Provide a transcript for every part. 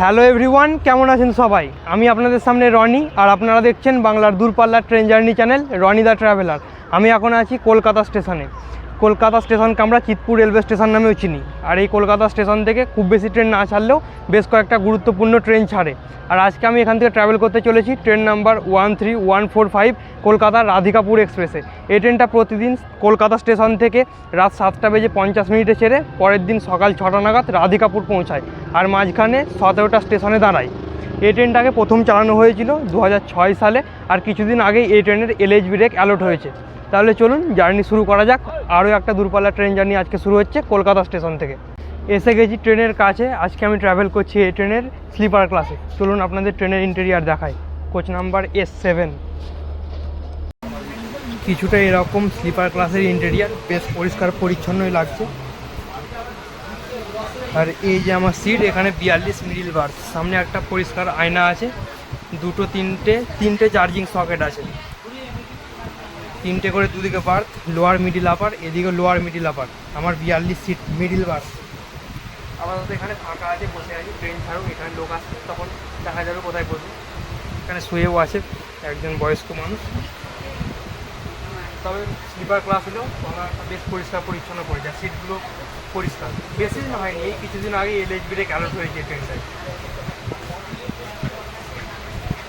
Hello everyone, কেমন আছেন সবাই? আমি আপনাদের সামনে রনি, আর আপনারা দেখছেন বাংলার দূরপাল্লার train journey channel Rony the traveller. আমি এখন আছি কলকাতা স্টেশনে। কলকাতা স্টেশনকে আমরা চিতপুর রেলওয়ে স্টেশন নামেও চিনি। আর এই কলকাতা স্টেশন থেকে খুব বেশি ট্রেন না ছাড়লেও বেশ কয়েকটা গুরুত্বপূর্ণ ট্রেন ছাড়ে। আর আজকে আমি এখান থেকে ট্রাভেল করতে চলেছি train number one three one four five কলকাতার রাধিকাপুর এক্সপ্রেসে এই ট্রেনটা প্রতিদিন কলকাতা স্টেশন থেকে রাত সাতটা বেজে পঞ্চাশ মিনিটে ছেড়ে পরের দিন সকাল ছটা নাগাদ রাধিকাপুর পৌঁছায় আর মাঝখানে সতেরোটা স্টেশনে দাঁড়ায়। এই ট্রেনটাকে প্রথম চালানো হয়েছিল দু হাজার ছয় সালে আর কিছুদিন আগেই এই ট্রেনের এলএইচ ব্রেক অ্যালট হয়েছে। তাহলে চলুন, জার্নি শুরু করা যাক। আরও একটা দূরপাল্লা ট্রেন জার্নি আজকে শুরু হচ্ছে কলকাতা স্টেশন থেকে। এসে গেছি ট্রেনের কাছে। আজকে আমি ট্রাভেল করছি এই ট্রেনের স্লিপার ক্লাসে চলুন আপনাদের ট্রেনের ইন্টেরিয়ার দেখাই। কোচ নাম্বার এস সেভেন কিছুটা এরকম স্লিপার ক্লাসের ইন্টেরিয়ার বেশ পরিষ্কার পরিচ্ছন্নই লাগছে। আর এই যে আমার সিট এখানে বিয়াল্লিশ মিডিল বার্থ সামনে একটা পরিষ্কার আয়না আছে। দুটো, তিনটে তিনটে চার্জিং সকেট আছে। তিনটে করে দুদিকে বার্থ লোয়ার মিডিল আপার এদিকে লোয়ার মিডিল আপার আমার বিয়াল্লিশ সিট মিডিল বার্থ আপাতত এখানে ফাঁকা আছে, বসে আছি ট্রেন ছাড়ুক, এখানে লোক আসছে, তখন দেখা যাবে কোথায় বসবো। এখানে শুয়েও আছে, একজন বয়স্ক মানুষ। তবে স্লিপার ক্লাস হলেও আমরা বেশ পরিষ্কার, পরিচ্ছন্ন করে যায় সিটগুলো পরিষ্কার। বেশি দিন হয়নি, এই কিছুদিন আগে এলএইচ ব্রেক অ্যালার্ট হয়েছে ট্রেনটায়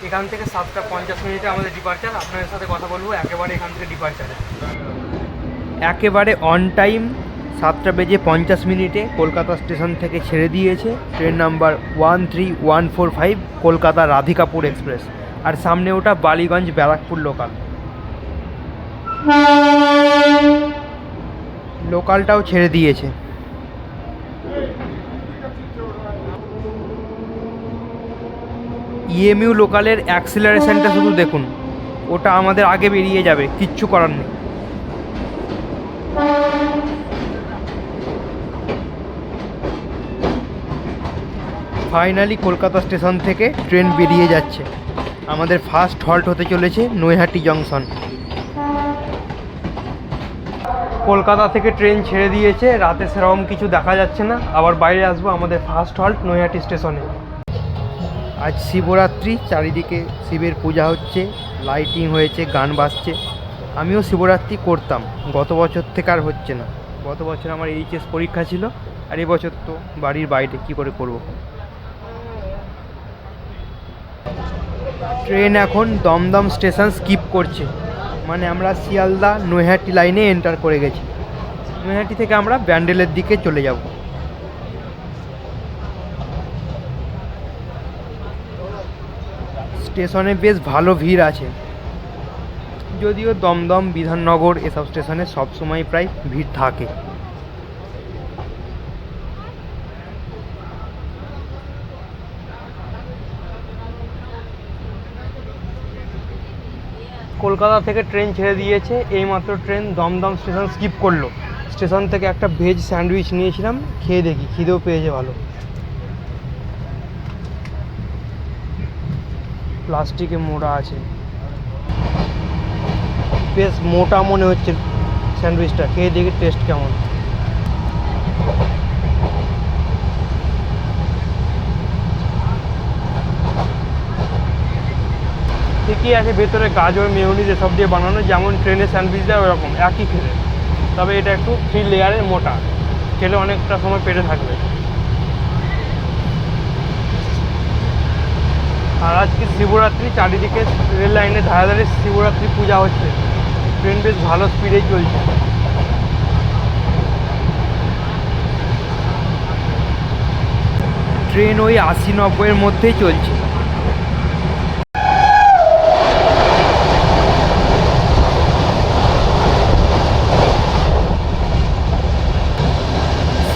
এখান থেকে সাতটা পঞ্চাশ মিনিটে আমাদের ডিপার্চার আপনাদের সাথে কথা বলব একেবারে এখান থেকে ডিপার্চারে একেবারে অন টাইম সাতটা বেজে পঞ্চাশ মিনিটে কলকাতা স্টেশন থেকে ছেড়ে দিয়েছে। Train number one three one four five Kolkata Radhikapur express. আর সামনে ওটা বালিগঞ্জ ব্যারাকপুর লোকাল লোকালটাও ছেড়ে দিয়েছে। ইএমইউ লোকালের অ্যাক্সিলারেশনটা শুধু দেখুন। ওটা আমাদের আগে বেরিয়ে যাবে কিচ্ছু করার নেই। ফাইনালি কলকাতা স্টেশন থেকে ট্রেন বেরিয়ে যাচ্ছে। আমাদের ফার্স্ট হল্ট হতে চলেছে নৈহাটি জংশন কলকাতা থেকে ট্রেন ছেড়ে দিয়েছে রাতে সেরকম কিছু দেখা যাচ্ছে না। আবার বাইরে আসব আমাদের ফার্স্ট হল্ট নৈহাটি স্টেশনে। আজ শিবরাত্রি, চারিদিকে শিবের পূজা হচ্ছে লাইটিং হয়েছে, গান বাজছে। আমিও শিবরাত্রি করতাম, গত বছর থেকে আর হচ্ছে না। গত বছর আমার এইচএস পরীক্ষা ছিল, আর এবছর তো বাড়ির বাইরে, কি করে করব? ট্রেন এখন দমদম স্টেশন স্কিপ করছে। মানে আমরা শিয়ালদা নৈহাটি লাইনে এন্টার করে গেছি। নৈহাটি থেকে আমরা ব্যান্ডেলের দিকে চলে যাব। স্টেশনে বেশ ভালো ভিড় আছে। যদিও দমদম, বিধাননগর এসব স্টেশনে সবসময় প্রায় ভিড় থাকে। কলকাতা থেকে ট্রেন ছেড়ে দিয়েছে। এইমাত্র ট্রেন দমদম স্টেশন স্কিপ করল। স্টেশন থেকে একটা ভেজ স্যান্ডউইচ নিয়েছিলাম, খেয়ে দেখি, খিদেও পেয়েছে ভালো। প্লাস্টিকে মোড়া আছে। বেশ মোটা মনে হচ্ছে স্যান্ডউইচটা। খেয়ে দেখি টেস্ট কেমন। ঠিকই আছে, ভেতরে গাজর, মেয়নিজ এসব দিয়ে বানানো, যেমন ট্রেনের স্যান্ডউইচ দেয় ওরকম, একই খেলে। তবে এটা একটু থ্রি লেয়ারের মোটা, খেলে অনেকটা সময় পেটে থাকবে। আর আজকে শিবরাত্রি, চারিদিকে রেল লাইনে ধারে ধারে শিবরাত্রি পূজা হচ্ছে। ট্রেন বেশ ভালো স্পিডেই চলছে। ট্রেন ওই আশি নব্বইয়ের মধ্যেই চলছে।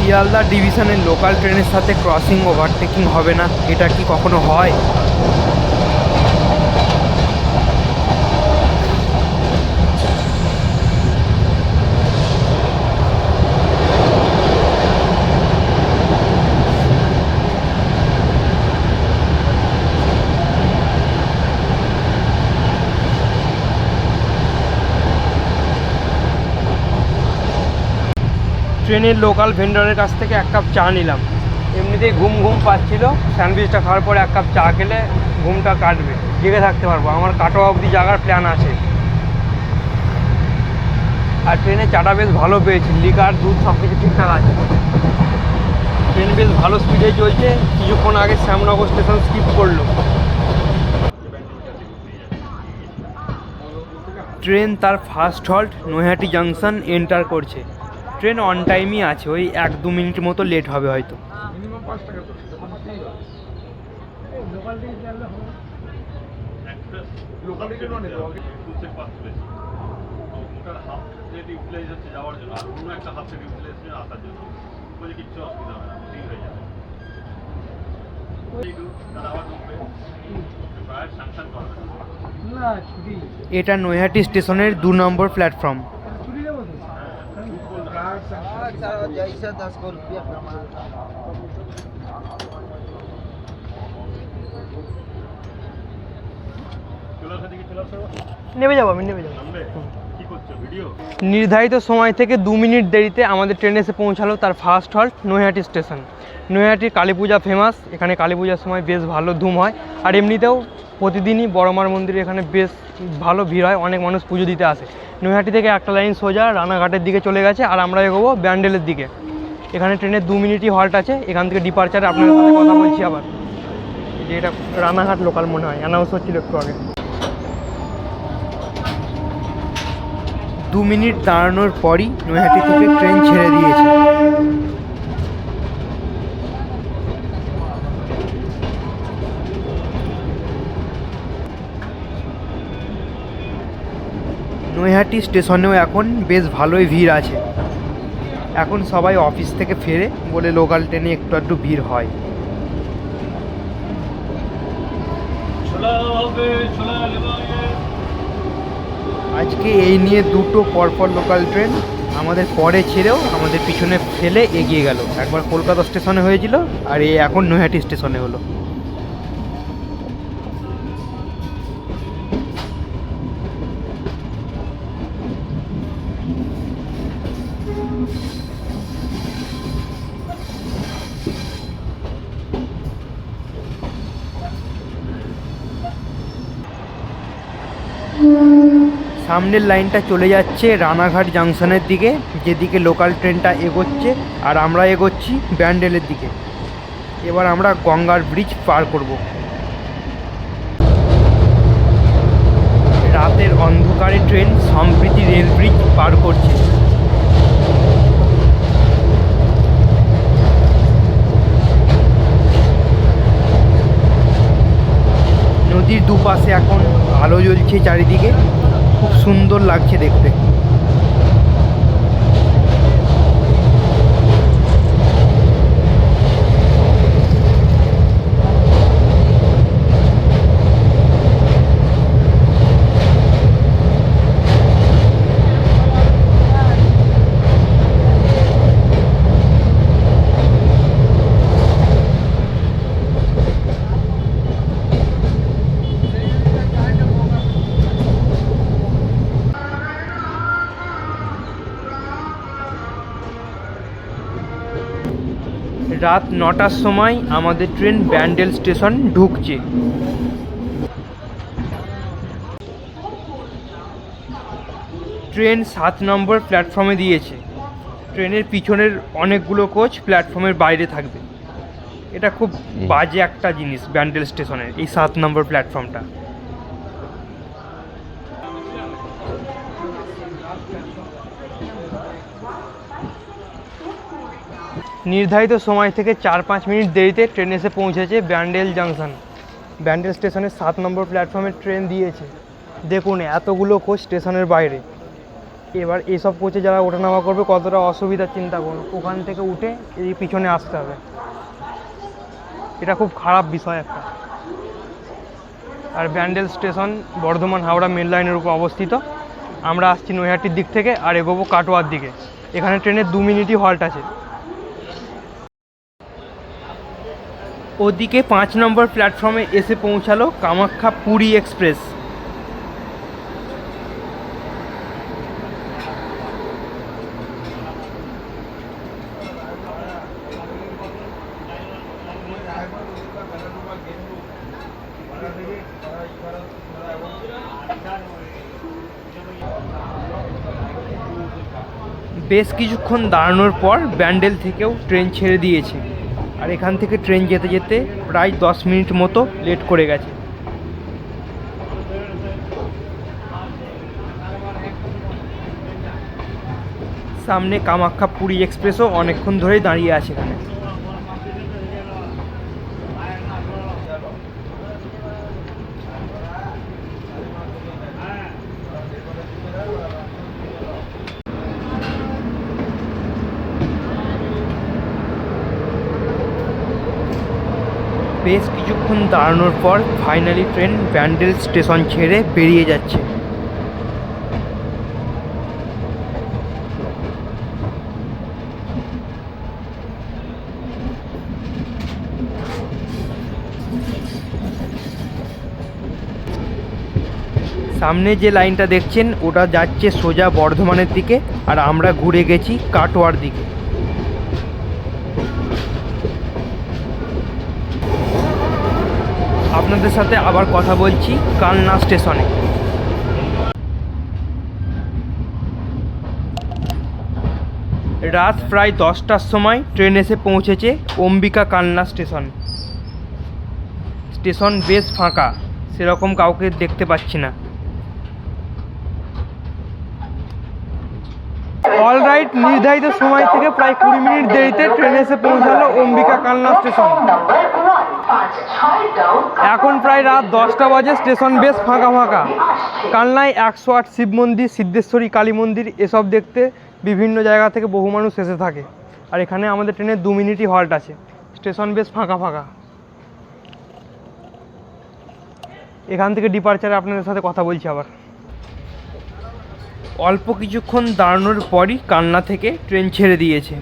শিয়ালদা ডিভিশনের লোকাল ট্রেনের সাথে ক্রসিং ওভারটেকিং হবে না। এটা কি কখনো হয়? ট্রেনের লোকাল ভেন্ডরের কাছ থেকে এক কাপ চা নিলাম। এমনিতেই ঘুম ঘুম পাচ্ছিল, স্যান্ডউইচটা খাওয়ার পরে এক কাপ চা খেলে ঘুমটা কাটবে। জেগে থাকতে পারব, আমার কাটো অবধি জাগার প্ল্যান আছে। আর ট্রেনে চাটা বেশ ভালো পেয়েছি লিকার দুধ সব কিছু ঠিকঠাক আছে। ট্রেন বেশ ভালো স্পিডে চলছে, কিছুক্ষণ আগে শ্যামনগর স্টেশন স্কিপ করল। ট্রেন তার first halt Naihati junction enter করছে। ট্রেন অন টাইমই আছে ওই এক দু মিনিট মতো লেট হবে হয়তো। হয়ে এটা নৈহাটি স্টেশনের দু নম্বর প্ল্যাটফর্ম ચાલો જઈશે દસ કો રૂપિયા પ્રમાણે নেমে যাব আমি নেমে যাব নির্ধারিত সময় থেকে দু মিনিট দেরিতে আমাদের ট্রেন এসে পৌঁছালো তার ফার্স্ট হল্ট নৈহাটি স্টেশন নৈহাটির কালী পূজা ফেমাস এখানে কালী পূজার সময় বেশ ভালো ধুম হয়। আর এমনিতেও প্রতিদিনই বড়মার মন্দিরে এখানে বেশ ভালো ভিড় হয়, অনেক মানুষ পুজো দিতে আসে। নৈহাটি থেকে একটা লাইন সোজা রানাঘাটের দিকে চলে গেছে, আর আমরা এগোবো ব্যান্ডেলের দিকে। এখানে ট্রেনের দু মিনিটই হল্ট আছে, এখান থেকে ডিপারচারে আপনাদের সাথে কথা বলছি আবার। যে এটা রানাঘাট লোকাল মনে হয় অ্যানাউন্স হচ্ছিল একটু আগে। দু মিনিট দাঁড়ানোর পরই নৈহাটি থেকে ট্রেন ছেড়ে দিয়েছে। নৈহাটি স্টেশনেও এখন বেশ ভালোই ভিড় আছে। এখন সবাই অফিস থেকে ফেরে বলে লোকাল ট্রেনে একটু একটু ভিড় হয়। ছোলা হবে লেবাইয়ে আজকে এই নিয়ে দুটো পরপর লোকাল ট্রেন আমাদের পরে ছেড়েও আমাদের পিছনে ফেলে এগিয়ে গেল। একবার কলকাতা স্টেশনে হয়েছিল আর এই এখন নৈহাটি স্টেশনে হলো। সামনের লাইনটা চলে যাচ্ছে রানাঘাট জাংশনের দিকে, যেদিকে লোকাল ট্রেনটা এগোচ্ছে, আর আমরা এগোচ্ছি ব্যান্ডেলের দিকে। এবার আমরা গঙ্গার ব্রিজ পার করব। রাতের অন্ধকারে ট্রেন সম্প্রীতি রেল ব্রিজ পার করছে। নদীর দুপাশে এখন আলো জ্বলছে চারিদিকে। খুব সুন্দর লাগছে দেখতে। রাত নটার সময় আমাদের ট্রেন ব্যান্ডেল স্টেশন ঢুকছে। ট্রেন সাত নম্বর প্ল্যাটফর্মে দিয়েছে। ট্রেনের পিছনের অনেকগুলো কোচ প্ল্যাটফর্মের বাইরে থাকবে। এটা খুব বাজে একটা জিনিস ব্যান্ডেল স্টেশনের এই সাত নম্বর প্ল্যাটফর্মটা। নির্ধারিত সময় থেকে চার পাঁচ মিনিট দেরিতে ট্রেন এসে পৌঁছেছে ব্যান্ডেল জাংশন। ব্যান্ডেল স্টেশনের সাত নম্বর প্ল্যাটফর্মে ট্রেন দিয়েছে। দেখুন, এতগুলো কোচ স্টেশনের বাইরে। এবার এইসব কোচে যারা ওঠানামা করবে, কতটা অসুবিধার চিন্তা করুন। ওখান থেকে উঠে এই পিছনে আসতে হবে। এটা খুব খারাপ বিষয় একটা। আর ব্যান্ডেল স্টেশন বর্ধমান হাওড়া মেন লাইনের উপর অবস্থিত। আমরা আসছি নৈহাটির দিক থেকে আর এগোবো কাটোয়ার দিকে। এখানে ট্রেনের দু মিনিটই হল্ট আছে। ওদিকে পাঁচ নম্বর প্ল্যাটফর্মে এসে পৌঁছালো কামাখ্যা পুরী এক্সপ্রেস। বেশ কিছুক্ষণ দাঁড়ানোর পর ব্যান্ডেল থেকেও ট্রেন ছেড়ে দিয়েছে। আর এখান থেকে ট্রেন যেতে যেতে প্রায় দশ মিনিট মতো লেট করে গেছে। সামনে কামাখ্যা পুরী এক্সপ্রেসও অনেকক্ষণ ধরেই দাঁড়িয়ে আছে এখানে। কিছুক্ষণ দাঁড়ানোর পর ফাইনালি ট্রেন ব্যান্ডেল স্টেশন ছেড়ে বেরিয়ে যাচ্ছে। সামনে যে লাইনটা দেখছেন, ওটা যাচ্ছে সোজা বর্ধমানের দিকে, আর আমরা ঘুরে গেছি কাটোয়ার দিকে। আপনাদের সাথে আবার কথা বলছি কালনা স্টেশনে। রাত প্রায় দশটার সময় ট্রেন এসে পৌঁছেছে অম্বিকা কান্না স্টেশন। স্টেশন বেশ ফাঁকা, সেরকম কাউকে দেখতে পাচ্ছি না। অল রাইট নির্ধারিত সময় থেকে প্রায় কুড়ি মিনিট দেরিতে ট্রেন এসে পৌঁছালো অম্বিকা কান্না স্টেশন। এখন প্রায় রাত দশটা বাজে স্টেশন বেশ ফাঁকা ফাঁকা। কান্নায় একশো আট শিব মন্দির সিদ্ধেশ্বরী কালী মন্দির এসব দেখতে বিভিন্ন জায়গা থেকে বহু মানুষ এসে থাকে। আর এখানে আমাদের ট্রেনের দু মিনিটই হল্ট আছে। স্টেশন বেশ ফাঁকা ফাঁকা। এখান থেকে ডিপারচারে আপনাদের সাথে কথা বলছি আবার। অল্প কিছুক্ষণ দাঁড়ানোর পরই কান্না থেকে ট্রেন ছেড়ে দিয়েছে।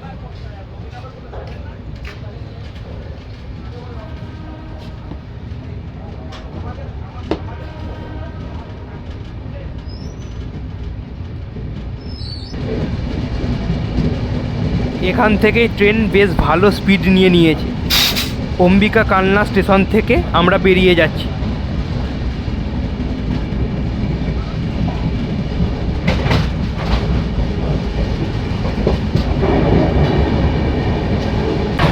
এখান থেকে ট্রেন বেশ ভালো স্পিড নিয়ে নিয়েছে। অম্বিকা কালনা স্টেশন থেকে আমরা বেরিয়ে যাচ্ছি।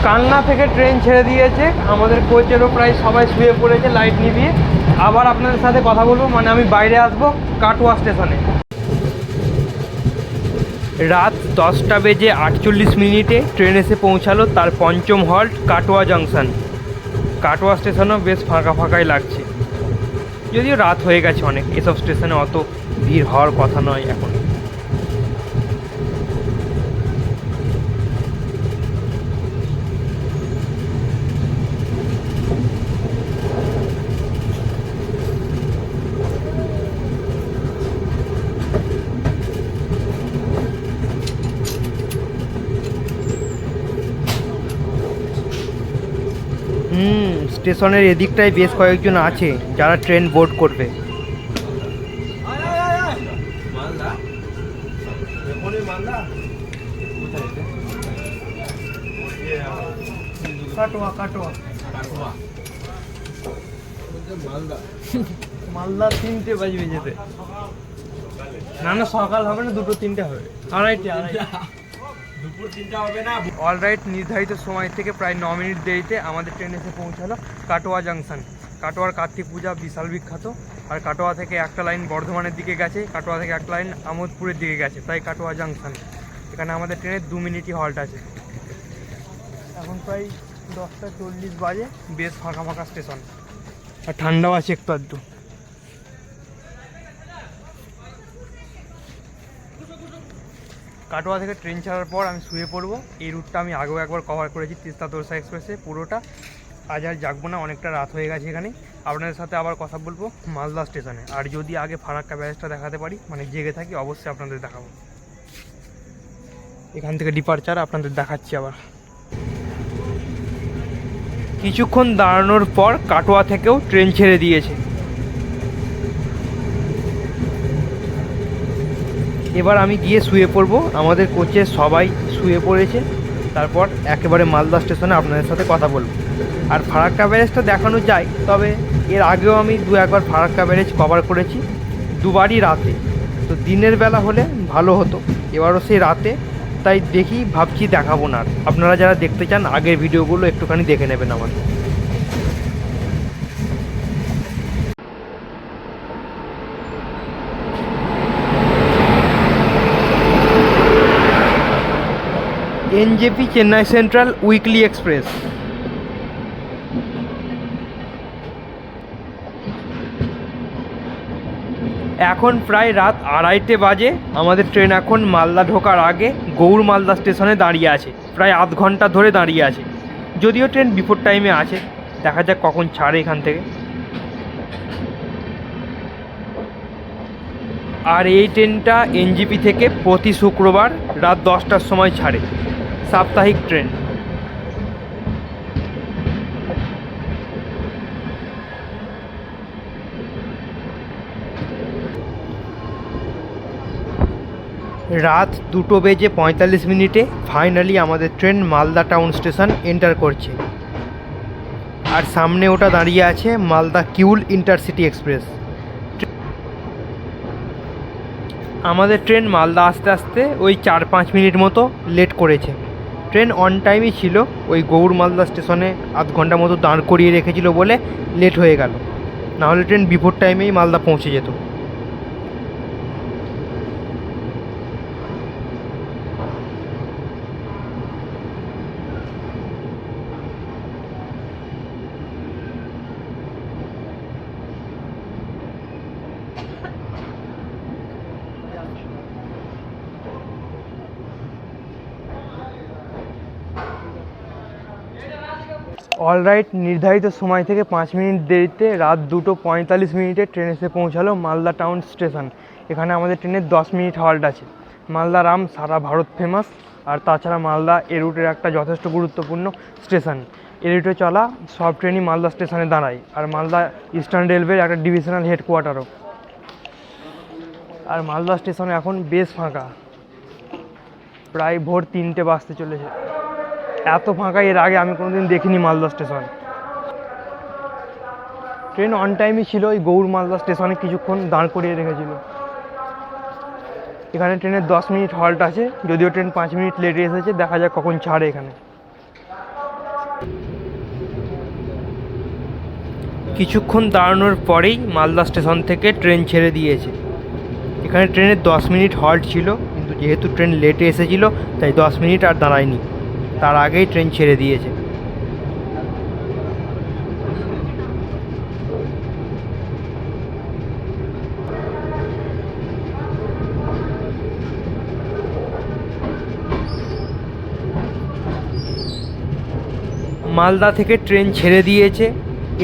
কালনা থেকে ট্রেন ছেড়ে দিয়েছে। আমাদের কোচেরও প্রায় সবাই শুয়ে পড়েছে, লাইট নিভিয়ে। আবার আপনাদের সাথে কথা বলব মানে আমি বাইরে আসব কাটোয়া স্টেশনে। রাত দশটা বেজে আটচল্লিশ মিনিটে ট্রেন এসে পৌঁছালো তার পঞ্চম হল্ট কাটোয়া জাংশন। কাটোয়া স্টেশনও বেশ ফাঁকা ফাঁকাই লাগছে। যদিও রাত হয়ে গেছে অনেক, এসব স্টেশনে অত ভিড় হওয়ার কথা নয় এখন। স্টেশনের এদিকটায় বেশ কয়েকজন আছে, যারা ট্রেন বোর্ড করবে। কাটোয়া মালদা তিনটে বাজবে যেতে। না না, সকাল হবে না, দুটো তিনটে হবে। আড়াইটে আড়াইটে। অল রাইট নির্ধারিত সময় থেকে প্রায় ন মিনিট দেরিতে আমাদের ট্রেন এসে পৌঁছালো কাটোয়া জাংশন কাটোয়ার কার্তিক পূজা বিশাল বিখ্যাত। আর কাটোয়া থেকে একটা লাইন বর্ধমানের দিকে গেছে কাটোয়া থেকে একটা লাইন আমোদপুরের দিকে গেছে তাই কাটোয়া জাংশন এখানে আমাদের ট্রেনের দু মিনিটই হল্ট আছে। এখন প্রায় দশটা চল্লিশ বাজে। বেশ ফাঁকা ফাঁকা স্টেশন আর ঠান্ডাও আছে একটু আধটু। কাটোয়া থেকে ট্রেন ছাড়ার পর আমি শুয়ে পড়ব। এই রুটটা আমি আগেও একবার কভার করেছি, তিস্তা তোরসা এক্সপ্রেসে পুরোটা। আজ আর জাগবো না, অনেকটা রাত হয়ে গেছে এখানে। আপনাদের সাথে আবার কথা বলব মালদা স্টেশনে। আর যদি আগে ফারাক্কা ব্যারেজটা দেখাতে পারি মানে জেগে থাকি, অবশ্যই আপনাদের দেখাবো। এখান থেকে ডিপারচার আপনাদের দেখাচ্ছি আবার। কিছুক্ষণ দাঁড়ানোর পর কাটোয়া থেকেও ট্রেন ছেড়ে দিয়েছে। এবার আমি গিয়ে শুয়ে পড়ব। আমাদের কোচে সবাই শুয়ে পড়েছে। তারপর একেবারে মালদা স্টেশনে আপনাদের সাথে কথা বলব। আর ফারাক্কা ব্যারেজটা দেখানো যায়, তবে এর আগেও আমি দু একবার ফারাক্কা ব্যারেজ কভার করেছি, দুবারই রাতে। তো দিনের বেলা হলে ভালো হতো, এবারও সেই রাতে। তাই দেখি, ভাবছি দেখাবো না। আপনারা যারা দেখতে চান, আগের ভিডিওগুলো একটুখানি দেখে নেবেন আমার NJP Chennai central weekly express. এখন প্রায় রাত আড়াইটে বাজে, আমাদের ট্রেন এখন মালদা ঢোকার আগে গৌড় মালদা স্টেশনে দাঁড়িয়ে আছে, প্রায় আধ ঘণ্টা ধরে দাঁড়িয়ে আছে। যদিও ট্রেন বিফোর টাইমে আছে, দেখা যাক কখন ছাড়ে এখান থেকে। আর এই ট্রেনটা এনজিপি থেকে প্রতি শুক্রবার রাত দশটার সময় ছাড়ে। সাপ্তাহিক ট্রেন। রাত দুটো বেজে পঁয়তাল্লিশ মিনিটে ফাইনালি আমাদের train Malda town station enter করছে। আর সামনে ওটা দাঁড়িয়ে আছে মালদা কিউল ইন্টারসিটি এক্সপ্রেস। আমাদের ট্রেন মালদা আসতে আসতে ওই চার পাঁচ মিনিট মতো লেট করেছে। ট্রেন অন টাইমই ছিল। ওই গৌড় মালদা স্টেশনে আধ ঘণ্টা মতো দাঁড় করিয়ে রেখেছিল বলে লেট হয়ে গেল। নাহলে ট্রেন বিফোর টাইমেই মালদা পৌঁছে যেত। অলরাইট নির্ধারিত সময় থেকে পাঁচ মিনিট দেরিতে রাত দুটো পঁয়তাল্লিশ মিনিটে ট্রেন এসে পৌঁছালো মালদা টাউন স্টেশন এখানে আমাদের ট্রেনের দশ মিনিট হল্ট আছে। মালদা রাম সারা ভারত ফেমাস আর তাছাড়া মালদা এ রুটের একটা যথেষ্ট গুরুত্বপূর্ণ স্টেশন এ রুটে চলা সব ট্রেনই মালদা স্টেশনে দাঁড়ায়, আর মালদা ইস্টার্ন রেলওয়ের একটা ডিভিশনাল হেডকোয়ার্টারও আর মালদা স্টেশন এখন বেশ ফাঁকা। প্রায় ভোর তিনটে বাজতে চলেছে। এত ফাঁকা, এর আগে আমি কোনোদিন দেখিনি মালদা স্টেশন। ট্রেন অন টাইমই ছিল, ওই গৌড় মালদা স্টেশনে কিছুক্ষণ দাঁড় করিয়ে রেখেছিল। এখানে ট্রেনের দশ মিনিট হল্ট আছে, যদিও ট্রেন পাঁচ মিনিট লেটে এসেছে, দেখা যাক কখন ছাড়ে এখানে। কিছুক্ষণ দাঁড়ানোর পরেই মালদা স্টেশন থেকে ট্রেন ছেড়ে দিয়েছে। এখানে ট্রেনের দশ মিনিট হল্ট ছিল, কিন্তু যেহেতু ট্রেন লেটে এসেছিল, তাই দশ মিনিট আর দাঁড়ায়নি। তার আগেই ট্রেন ছেড়ে দিয়েছে। মালদা থেকে ট্রেন ছেড়ে দিয়েছে।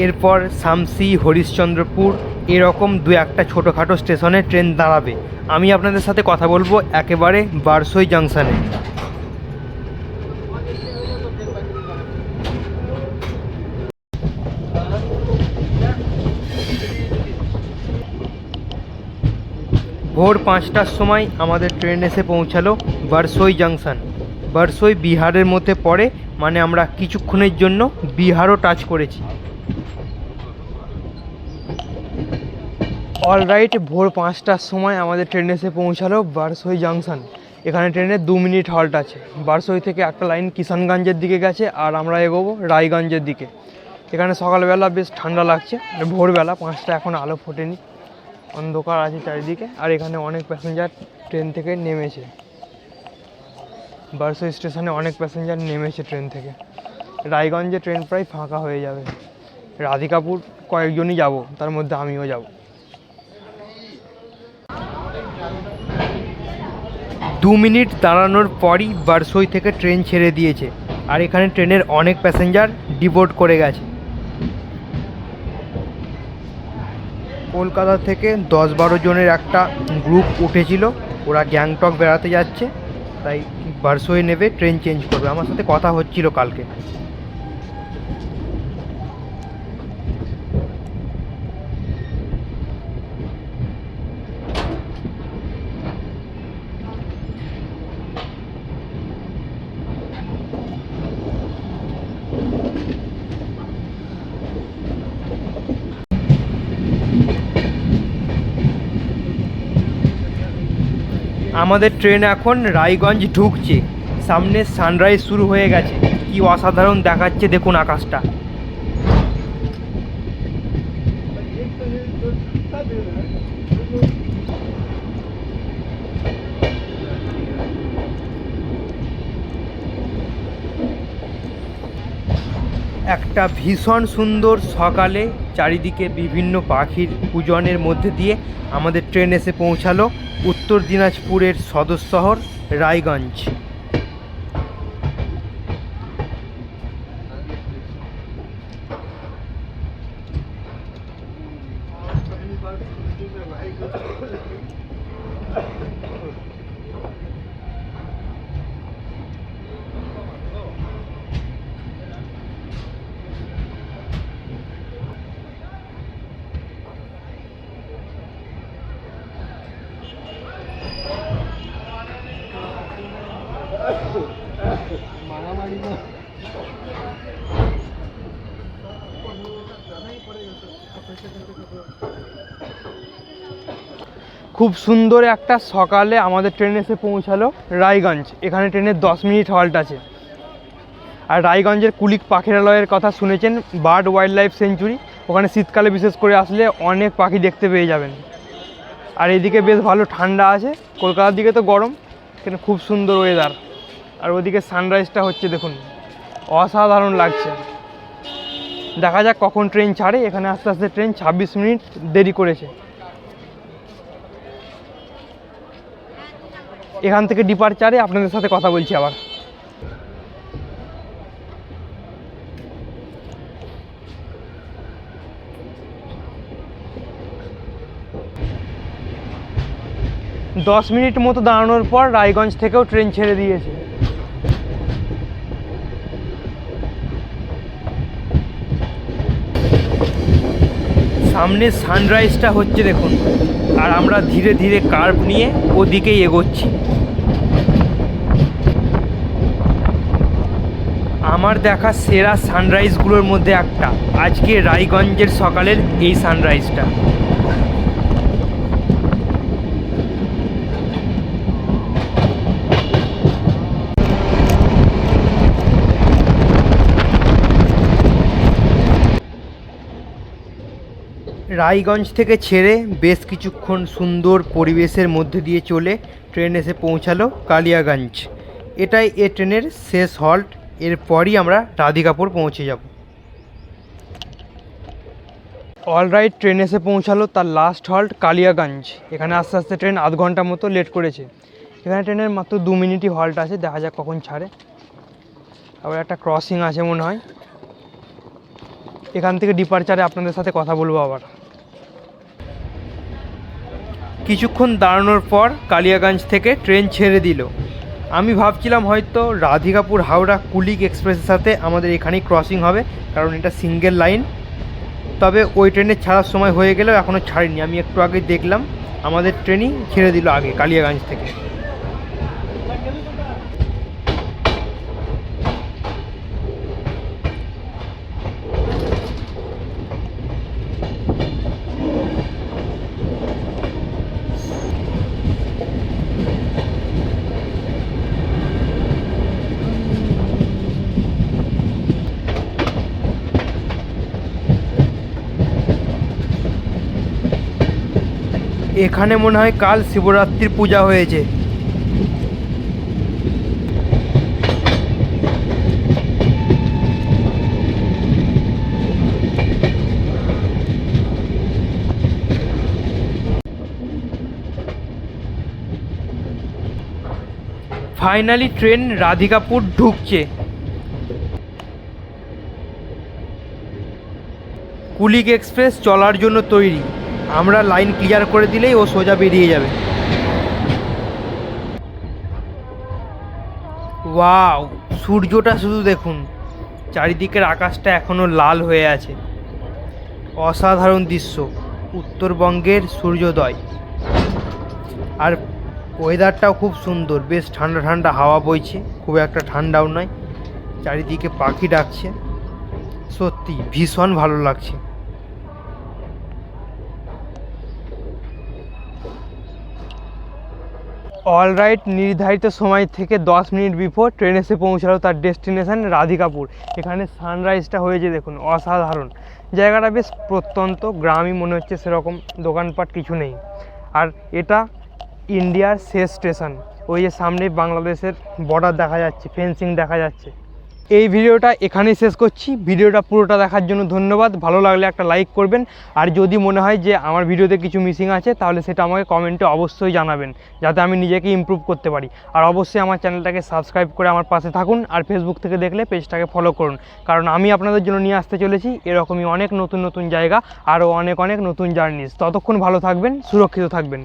এরপর শামসি, হরিশ্চন্দ্রপুর এরকম দু একটা ছোটোখাটো স্টেশনে ট্রেন দাঁড়াবে। আমি আপনাদের সাথে কথা বলব একেবারে বারসই জাংশনে। ভোর পাঁচটার সময় আমাদের ট্রেন এসে পৌঁছালো বারসই জাংশন। বারসই বিহারের মধ্যে পড়ে মানে আমরা কিছুক্ষণের জন্য বিহারও টাচ করেছি। অলরাইট ভোর পাঁচটার সময় আমাদের ট্রেন এসে পৌঁছালো বারসই জাংশন। এখানে ট্রেনে দু মিনিট হল্ট আছে। বারসই থেকে একটা লাইন কিষানগঞ্জের দিকে গেছে, আর আমরা এগোবো রায়গঞ্জের দিকে। এখানে সকালবেলা বেশ ঠান্ডা লাগছে, ভোরবেলা পাঁচটা এখন আলো ফোটেনি। অন্ধকার আছে চারিদিকে, আর এখানে অনেক প্যাসেঞ্জার ট্রেন থেকে নেমেছে। বারসই স্টেশনে অনেক প্যাসেঞ্জার নেমেছে ট্রেন থেকে। রায়গঞ্জে ট্রেন প্রায় ফাঁকা হয়ে যাবে। রাধিকাপুর কয়েকজনই যাব, তার মধ্যে আমিও যাব। দু মিনিট দাঁড়ানোর পরই বারসই থেকে ট্রেন ছেড়ে দিয়েছে, আর এখানে ট্রেনের অনেক প্যাসেঞ্জার ডিবোর্ড করে গেছে। কলকাতা থেকে দশ বারো জনের একটা গ্রুপ উঠেছিল। ওরা গ্যাংটক বেড়াতে যাচ্ছে। তাই বারসই নেবে, ট্রেন চেঞ্জ করবে। আমার সাথে কথা হচ্ছিল কালকে। আমাদের ট্রেন এখন রায়গঞ্জ ঢুকছে। সামনে সানরাইজ শুরু হয়ে গেছে। কি অসাধারণ দেখাচ্ছে দেখুন আকাশটা। একটা ভীষণ সুন্দর সকালে চারিদিকে বিভিন্ন পাখির পূজনের মধ্যে দিয়ে আমাদের ট্রেন এসে পৌঁছালো। উত্তর দিনাজপুরের সদর শহর, রায়গঞ্জ। খুব সুন্দর একটা সকালে আমাদের ট্রেন এসে পৌঁছালো রায়গঞ্জ। এখানে ট্রেনের দশ মিনিট হল্ট আছে। আর রায়গঞ্জের কুলিক পাখিরালয়ের কথা শুনেছেন বার্ড ওয়াইল্ড লাইফ সেঞ্চুরি। ওখানে শীতকালে বিশেষ করে আসলে অনেক পাখি দেখতে পেয়ে যাবেন। আর এদিকে বেশ ভালো ঠান্ডা আছে। কলকাতার দিকে তো গরম এখানে খুব সুন্দর ওয়েদার আর ওদিকে সানরাইজটা হচ্ছে দেখুন, অসাধারণ লাগছে। দেখা যাক কখন ট্রেন ছাড়ে। এখানে আস্তে আস্তে ট্রেন ছাব্বিশ মিনিট দেরি করেছে। এখান থেকে ডিপারচারে আপনাদের সাথে কথা বলছি আবার। দশ মিনিট মতো দাঁড়ানোর পর রায়গঞ্জ থেকেও ট্রেন ছেড়ে দিয়েছে। সামনে সানরাইজটা হচ্ছে দেখুন। আর আমরা ধীরে ধীরে কার্ভ নিয়ে ওদিকেই এগোচ্ছি। আমার দেখা সেরা সানরাইজগুলোর মধ্যে একটা। আজকে রায়গঞ্জের সকালের এই সানরাইজটা রায়গঞ্জ থেকে ছেড়ে বেশ কিছুক্ষণ সুন্দর পরিবেশের মধ্যে দিয়ে চলে ট্রেন এসে পৌঁছালো কালিয়াগঞ্জ। এটাই এ ট্রেনের শেষ হল্ট এরপরই আমরা রাধিকাপুর পৌঁছে যাব। অলরাইট ট্রেন এসে পৌঁছালো, তার লাস্ট হল্ট কালিয়াগঞ্জ। এখানে আস্তে আস্তে ট্রেন আধ ঘণ্টা মতো লেট করেছে। এখানে ট্রেনের মাত্র দু মিনিটই হল্ট আছে, দেখা যাক কখন ছাড়ে। আবার একটা ক্রসিং আছে মনে হয়। এখান থেকে ডিপারচারে আপনাদের সাথে কথা বলব আবার। কিছুক্ষণ দাঁড়ানোর পর কালিয়াগঞ্জ থেকে ট্রেন ছেড়ে দিল। আমি ভাবছিলাম হয়তো রাধিকাপুর হাওড়া কুলিক এক্সপ্রেসের সাথে আমাদের এখানেই ক্রসিং হবে, কারণ এটা সিঙ্গেল লাইন তবে ওই ট্রেনের ছাড়ার সময় হয়ে গেলেও এখনও ছাড়িনি। আমি একটু আগে দেখলাম, আমাদের ট্রেনই ছেড়ে দিল আগে কালিয়াগঞ্জ থেকে। এখানে মনে হয় কাল শিবরাত্রির পূজা হয়েছে। ফাইনালি ট্রেন রাধিকাপুর ঢুকছে। কুলিক এক্সপ্রেস চলার জন্য তৈরি। আমরা লাইন ক্লিয়ার করে দিলেই ও সোজা বেরিয়ে যাবে। ওয়াও, সূর্যটা শুধু দেখুন, চারিদিকের আকাশটা এখনও লাল হয়ে আছে। অসাধারণ দৃশ্য, উত্তরবঙ্গের সূর্যোদয়। আর ওয়েদারটাও খুব সুন্দর, বেশ ঠান্ডা ঠান্ডা হাওয়া বইছে, খুব একটা ঠান্ডাও নয়, চারিদিকে পাখি ডাকছে। সত্যি, ভীষণ ভালো লাগছে। অল রাইট নির্ধারিত সময় থেকে দশ মিনিট বিফোর ট্রেন এসে পৌঁছালো তার ডেস্টিনেশন রাধিকাপুর। এখানে সানরাইজটা হয়েছে দেখুন, অসাধারণ। জায়গাটা বেশ প্রত্যন্ত, গ্রামই মনে হচ্ছে সেরকম, দোকানপাট কিছু নেই। আর এটা ইন্ডিয়ার শেষ স্টেশন। ওই যে সামনে বাংলাদেশের বর্ডার দেখা যাচ্ছে ফেন্সিং দেখা যাচ্ছে। এই ভিডিওটা এখানেই শেষ করছি। ভিডিওটা পুরোটা দেখার জন্য ধন্যবাদ। ভালো লাগলে একটা লাইক করবেন। আর যদি মনে হয় যে আমার ভিডিওতে কিছু মিসিং আছে, তাহলে সেটা আমাকে কমেন্টে অবশ্যই জানাবেন, যাতে আমি নিজেকে ইমপ্রুভ করতে পারি। আর অবশ্যই আমার চ্যানেলটাকে সাবস্ক্রাইব করে আমার পাশে থাকুন, আর ফেসবুক থেকে দেখলে পেজটাকে ফলো করুন। কারণ আমি আপনাদের জন্য নিয়ে আসতে চলেছি, এরকমই অনেক নতুন নতুন জায়গা, আরও অনেক অনেক নতুন জার্নিস ততক্ষণ ভালো থাকবেন, সুরক্ষিত থাকবেন।